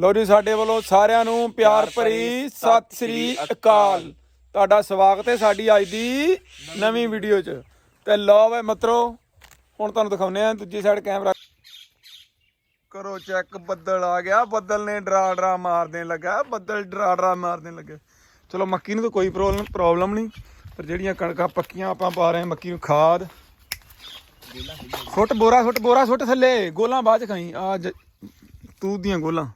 ਲੋ ਜੀ ਸਾਡੇ ਵੱਲੋਂ ਸਾਰਿਆਂ ਨੂੰ ਪਿਆਰ ਭਰੀ ਸਤਿ ਸ੍ਰੀ ਅਕਾਲ। ਤੁਹਾਡਾ ਸਵਾਗਤ ਹੈ ਸਾਡੀ ਅੱਜ ਦੀ ਨਵੀਂ ਵੀਡੀਓ 'ਚ। ਤੇ ਲੋ ਵੇ ਮਿੱਤਰੋ ਹੁਣ ਤੁਹਾਨੂੰ ਦਿਖਾਉਂਦੇ ਆ ਦੂਜੀ ਸਾਈਡ ਕੈਮਰਾ ਕਰੋ ਚੈੱਕ ਬੱਦਲ ਆ ਗਿਆ। ਬੱਦਲ ਨੇ ਡਰਾ ਡਰਾ ਮਾਰ ਦੇਣ ਲੱਗਾ। ਬੱਦਲ ਡਰਾ ਡਰਾ ਮਾਰ ਦੇਣ ਲੱਗਾ। ਚਲੋ ਮੱਕੀ ਨੂੰ ਤਾਂ ਕੋਈ ਪ੍ਰੋਬਲਮ ਪ੍ਰੋਬਲਮ ਨਹੀਂ। ਪਰ ਜਿਹੜੀਆਂ ਕਣਕਾਂ ਪੱਕੀਆਂ ਆਪਾਂ ਪਾ ਰਹੇ ਮੱਕੀ ਨੂੰ ਖਾਦ। ਸੁੱਟ ਬੋਰਾ ਸੁੱਟ ਬੋਰਾ ਸੁੱਟ ਥੱਲੇ। ਗੋਲਾਂ ਬਾਅਦ ਚ ਖਾਈ। ਆ ਤੂੰ ਦੀਆਂ ਗੋਲਾਂ।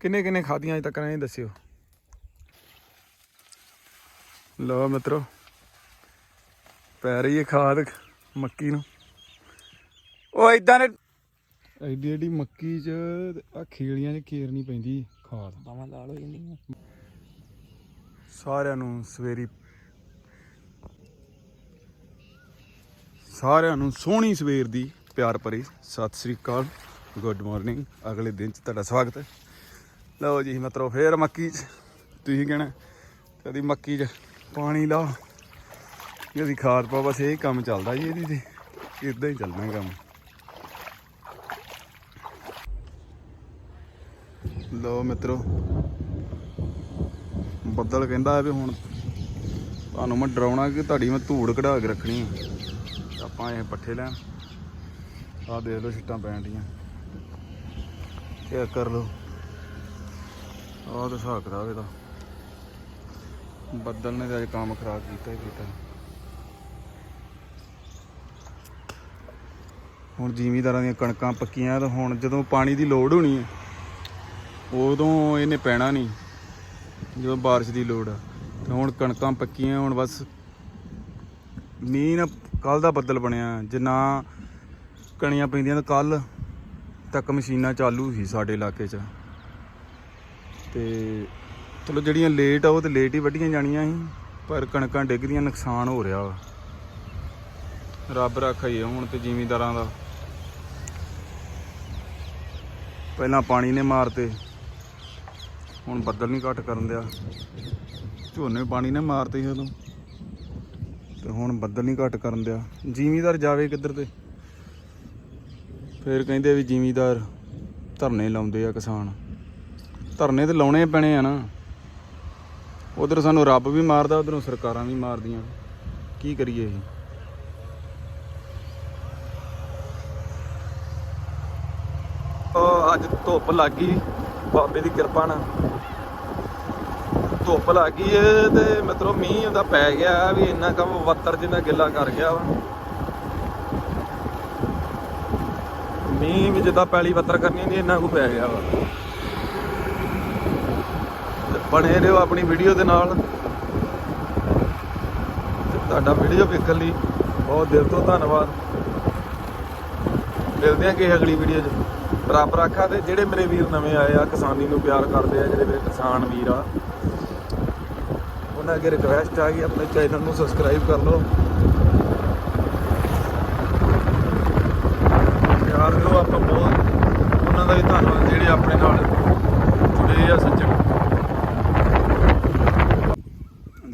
ਕਿੰਨੇ ਕਿੰਨੇ ਖਾਦੀਆਂ ਅਜੇ ਤੱਕ ਨਹੀਂ ਦੱਸਿਓ? ਲਓ ਮਿੱਤਰੋ ਪੈ ਰਹੀ ਹੈ ਖਾਦ ਮੱਕੀ ਨੂੰ। ਉਹ ਇਦਾਂ ਨੇ ਐਡੀ ਐਡੀ ਮੱਕੀ ਚ ਆ ਖੇਲੀਆਂ 'ਚ ਕੇਰਨੀ ਪੈਂਦੀ ਖਾਦ। ਬਾਵਾਂ ਲਾਲ ਹੋ ਜਾਂਦੀਆਂ। ਸਾਰਿਆਂ ਨੂੰ ਸਵੇਰੀ ਸਾਰਿਆਂ ਨੂੰ ਸੋਹਣੀ ਸਵੇਰ ਦੀ ਪਿਆਰ ਭਰੀ। ਸਤਿ ਸ੍ਰੀ ਅਕਾਲ ਗੁੱਡ ਮਾਰਨਿੰਗ। ਅਗਲੇ ਦਿਨ ਚ ਤੁਹਾਡਾ ਸਵਾਗਤ ਹੈ। ਲਓ ਜੀ ਮਿੱਤਰੋ, ਫੇਰ ਮੱਕੀ ਚ। ਤੁਸੀਂ ਕਹਿਣਾ, ਕਦੀ ਮੱਕੀ ਚ ਪਾਣੀ ਲਾ ਇਹਦੀ ਖਾਦ ਪਾ ਬਸ ਇਹ ਕੰਮ ਚੱਲਦਾ ਜੀ ਇਹਦੀ ਤੇ। ਇਦਾਂ ਹੀ ਚੱਲਣਾ ਕੰਮ। ਲਓ ਮਿੱਤਰੋ, ਬੱਦਲ ਕਹਿੰਦਾ ਵੀ ਹੁਣ ਤੁਹਾਨੂੰ ਮੈਂ ਡਰਾਉਣਾ ਕਿ ਤੁਹਾਡੀ ਮੈਂ ਧੂੜ ਕਢਾ ਕੇ ਰੱਖਣੀ ਆ। ਆਪਾਂ ਇਹ ਪੱਠੇ ਲੈਣ। ਆਹ ਦੇਖ ਲਓ, ਛਿੱਟਾਂ ਪੈਣ ਡੀਆਂ। ਚੈੱਕ ਕਰ ਲਓ। ਆਹ ਤਾਂ ਹਿਸਾਬ ਕਿਤਾਬ ਇਹਦਾ। ਬੱਦਲ ਨੇ ਤਾਂ ਅੱਜ ਕੰਮ ਖਰਾਬ ਕੀਤਾ ਹੀ ਕੀਤਾ। ਹੁਣ ਜ਼ਿਮੀਦਾਰਾਂ ਦੀਆਂ ਕਣਕਾਂ ਪੱਕੀਆਂ ਤਾਂ ਹੁਣ ਜਦੋਂ ਪਾਣੀ ਦੀ ਲੋੜ ਹੋਣੀ ਹੈ, ਉਦੋਂ ਇਹਨੇ ਪੈਣਾ ਨਹੀਂ, ਜਦੋਂ ਬਾਰਿਸ਼ ਦੀ ਲੋੜ ਆ। ਤੇ ਹੁਣ ਕਣਕਾਂ ਪੱਕੀਆਂ, ਹੁਣ ਬਸ ਮੀਂਹ ਨਾ ਕੱਲ ਦਾ ਬੱਦਲ ਬਣਿਆ। ਜੇ ਨਾ ਕਣੀਆਂ ਪੈਂਦੀਆਂ ਤਾਂ ਕੱਲ ਤੱਕ ਮਸ਼ੀਨਾਂ ਚਾਲੂ ਸੀ ਸਾਡੇ ਇਲਾਕੇ 'ਚ। ਤੇ ਚਲੋ ਜਿਹੜੀਆਂ ਲੇਟ ਆ ਉਹ ਤੇ ਲੇਟ ਹੀ ਵੱਢੀਆਂ ਜਾਣੀਆਂ ਸੀ, ਪਰ ਕਣਕਾਂ ਡਿੱਗਦੀਆਂ ਨੁਕਸਾਨ ਹੋ ਰਿਹਾ ਵਾ। ਰੱਬ ਰੱਖਾ ਹੀ ਆ ਹੁਣ ਤੇ ਜ਼ਿਮੀਂਦਾਰਾਂ ਦਾ। ਪਹਿਲਾਂ ਪਾਣੀ ਨੇ ਮਾਰਤੇ, ਹੁਣ ਬੱਦਲ ਨਹੀਂ ਘਟ ਕਰਨ ਦਿਆ। ਝੋਨੇ ਪਾਣੀ ਨੇ ਮਾਰਤੇ ਸੀ ਉਦੋਂ, ਤੇ ਹੁਣ ਬੱਦਲ ਨਹੀਂ ਘਟ ਕਰਨ ਦਿਆ। ਜ਼ਿਮੀਦਾਰ ਜਾਵੇ ਕਿੱਧਰ ਤੇ? ਫੇਰ ਕਹਿੰਦੇ ਵੀ ਜ਼ਿਮੀਦਾਰ ਧਰਨੇ ਲਾਉਂਦੇ ਆ ਕਿਸਾਨ। ਧਰਨੇ ਤੇ ਲਾਉਣੇ ਪੈਣੇ ਆ ਨਾ। ਉਧਰ ਸਾਨੂੰ ਰੱਬ ਵੀ ਮਾਰਦਾ, ਉਧਰੋਂ ਸਰਕਾਰਾਂ ਵੀ ਮਾਰਦੀਆਂ। ਕੀ ਕਰੀਏ ਇਹ ਅੱਜ ਧੁੱਪ ਲੱਗ ਗਈ, ਬਾਬੇ ਦੀ ਕਿਰਪਾ ਨਾਲ। ਧੁੱਪ ਲੱਗ ਗਈ ਏ ਤੇ ਮਤਲਬ ਮੀਂਹ ਉਹਦਾ ਪੈ ਗਿਆ ਵੀ ਇੰਨਾ ਕੰਮ ਵੱਤਰ ਜਿੰਨਾ ਗਿੱਲਾ ਕਰ ਗਿਆ ਵਾ। ਮੀਂਹ ਵੀ ਜਿੱਦਾਂ ਪੈਲੀ ਵੱਤਰ ਕਰਨੀ ਹੁੰਦੀ, ਇੰਨਾ ਕੁ ਪੈ ਗਿਆ ਵਾ। ਬਣੇ ਰਹੋ ਆਪਣੀ ਵੀਡੀਓ ਦੇ ਨਾਲ। ਤੇ ਤੁਹਾਡਾ ਵੀਡੀਓ ਵੇਖਣ ਲਈ ਬਹੁਤ ਦਿਲ ਤੋਂ ਧੰਨਵਾਦ। ਮਿਲਦੇ ਹਾਂ ਕਿਸੇ ਅਗਲੀ ਵੀਡੀਓ 'ਚ। ਰੱਬ ਰਾਖਾ ਤੇ ਜਿਹੜੇ ਮੇਰੇ ਵੀਰ ਨਵੇਂ ਆਏ ਆ, ਕਿਸਾਨੀ ਨੂੰ ਪਿਆਰ ਕਰਦੇ ਆ, ਜਿਹੜੇ ਮੇਰੇ ਕਿਸਾਨ ਵੀਰ ਆ, ਉਹਨਾਂ ਅੱਗੇ ਰਿਕਵੈਸਟ ਆ ਕਿ ਆਪਣੇ ਚੈਨਲ ਨੂੰ ਸਬਸਕ੍ਰਾਈਬ ਕਰ ਲਓ। ਪਿਆਰ ਦਿਓ ਆਪਾਂ ਬਹੁਤ ਉਹਨਾਂ ਦਾ ਵੀ ਧੰਨਵਾਦ ਜਿਹੜੇ ਆਪਣੇ ਨਾਲ ਜੁੜੇ ਆ ਸੱਜਣ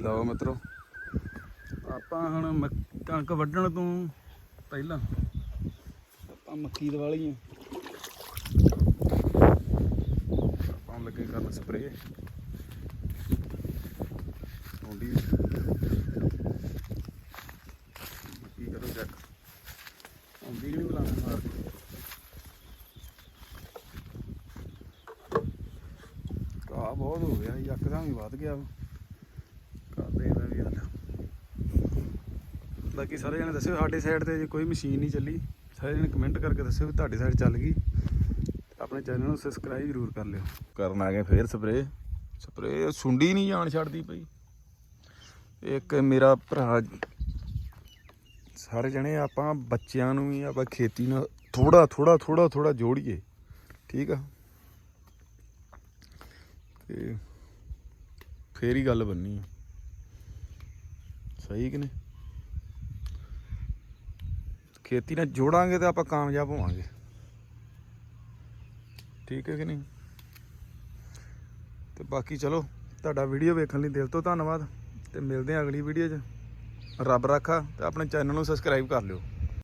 ਲਓ ਮਿੱਤਰੋ ਆਪਾਂ ਹੁਣ ਮੱਕ- ਕਣਕ ਵੱਢਣ ਤੋਂ ਪਹਿਲਾਂ ਆਪਾਂ ਮੱਕੀ ਦਵਾ ਲਈ ਆ ਆਪਾਂ ਲੱਗੇ ਕਰਨ ਸਪਰੇਅ ਹੁੰਦੀ ਕੀ ਕਰੋ ਚੈੱਕ ਹੁੰਦੀ ਨਹੀਂ ਬੁਲਾਣਾ ਮਾਰ ਕਾ ਬਹੁਤ ਹੋ ਗਿਆ ਯਕਦਮ ਹੀ ਵੱਧ ਗਿਆ ਵਾ। ਕਰਦੇ ਇਹਦਾ ਵੀ ਹੱਲ ਬਾਕੀ ਸਾਰੇ ਜਣੇ ਦੱਸਿਓ, ਸਾਡੇ ਸਾਈਡ ਤੇ ਜੇ ਕੋਈ ਮਸ਼ੀਨ ਨਹੀਂ ਚੱਲੀ, ਸਾਰੇ ਜਣੇ ਕਮੈਂਟ ਕਰਕੇ ਦੱਸਿਓ ਵੀ ਤੁਹਾਡੇ ਸਾਈਡ ਚੱਲ ਗਈ। ਆਪਣੇ ਚੈਨਲ ਨੂੰ ਸਬਸਕ੍ਰਾਈਬ ਜ਼ਰੂਰ ਕਰ ਲਿਓ। ਕਰਨ ਆ ਗਏ ਫੇਰ ਸਪਰੇ ਸਪਰੇ ਸੁੰਡੀ ਨਹੀਂ ਜਾਣ ਛੱਡਦੀ ਪਈ। ਇੱਕ ਮੇਰਾ ਭਰਾ, ਸਾਰੇ ਜਣੇ ਆਪਾਂ ਬੱਚਿਆਂ ਨੂੰ ਵੀ ਆਪਾਂ ਖੇਤੀ ਨਾਲ ਥੋੜਾ ਥੋੜਾ ਥੋੜਾ ਥੋੜਾ ਜੋੜੀਏ। ਠੀਕ ਆ? ਤੇ ਫੇਰ ਹੀ ਗੱਲ ਬੰਨੀ ਸਹੀ ਕਿ ਨਹੀਂ? ਖੇਤੀ ਨਾਲ ਜੋੜਾਂਗੇ ਤਾਂ ਆਪਾਂ ਕਾਮਯਾਬ ਹੋਵਾਂਗੇ। ਠੀਕ ਹੈ ਕਿ ਨਹੀਂ? ਤੇ ਬਾਕੀ ਚਲੋ, ਤੁਹਾਡਾ ਵੀਡੀਓ ਵੇਖਣ ਲਈ ਦਿਲ ਤੋਂ ਧੰਨਵਾਦ। ਤੇ ਮਿਲਦੇ ਹਾਂ ਅਗਲੀ ਵੀਡੀਓ 'ਚ। ਰੱਬ ਰਾਖਾ ਤੇ ਆਪਣੇ ਚੈਨਲ ਨੂੰ ਸਬਸਕ੍ਰਾਈਬ ਕਰ ਲਿਓ।